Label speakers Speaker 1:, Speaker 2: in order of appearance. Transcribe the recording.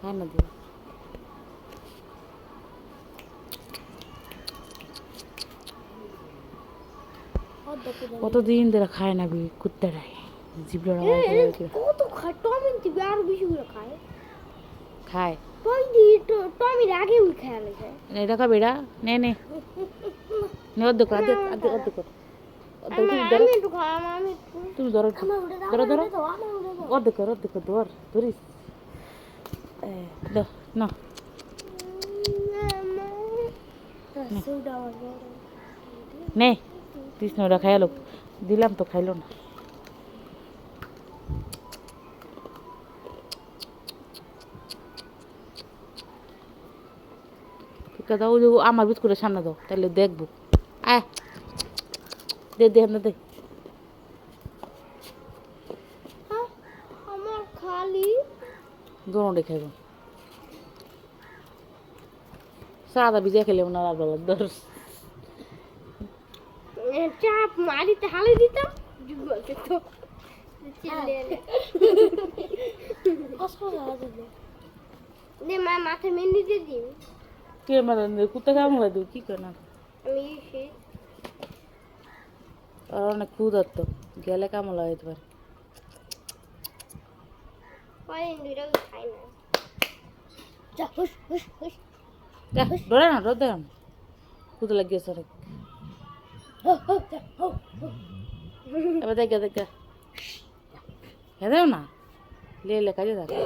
Speaker 1: খায় না দিয়ে কতদিন ধরে খায় না বি কুত্তাটাই জিবলাটা
Speaker 2: কত খায় টমিন দিবি আরো বেশি করে খায়
Speaker 1: খায়
Speaker 2: টমি দি টমির আগে উই খায় লাগে
Speaker 1: এটা খাবে এটা নে নে নে অর্ধেক কর অর্ধেক অর্ধেক অর্ধেক কর অর্ধেক তুমি ধরো
Speaker 2: আমি একটু খাই আমি একটু
Speaker 1: তুমি ধরো একটু।
Speaker 2: আমার উঠে দাও
Speaker 1: ধরো ধরো
Speaker 2: দাও আমার উঠে দাও
Speaker 1: অর্ধেক কর অর্ধেক কর ধর ধরিস এ, দাও না নে কৃষ্ণ ওরা খাইলো দিলাম তো খাইলো না যে আমার বিস্কুটের সামনে দাও তাহলে দেখব আয় দে দে না দে
Speaker 2: আমার খালি
Speaker 1: দোনোটাই খাইব সাদা ভিজা খেলে ওনার আর বেলা ধর
Speaker 2: চাপ মারিতে হালে দিতাম বলতে তো দে মা মাথা মেহেন্দি দিয়ে দিন
Speaker 1: কে মানে কুত্তা খাওয়া হয় তুই কি করে না
Speaker 2: আমি
Speaker 1: আর অনেক ক্ষুধার্ত গেলে কামলা হইতে পারে
Speaker 2: কয়েন দুইটা খাই না যা হুস হুস হুস
Speaker 1: ડોળા ના રોદા કૂદ લાગ્યો સર બધા ગયા ગયા ગયા ना ले લે કાઢી दे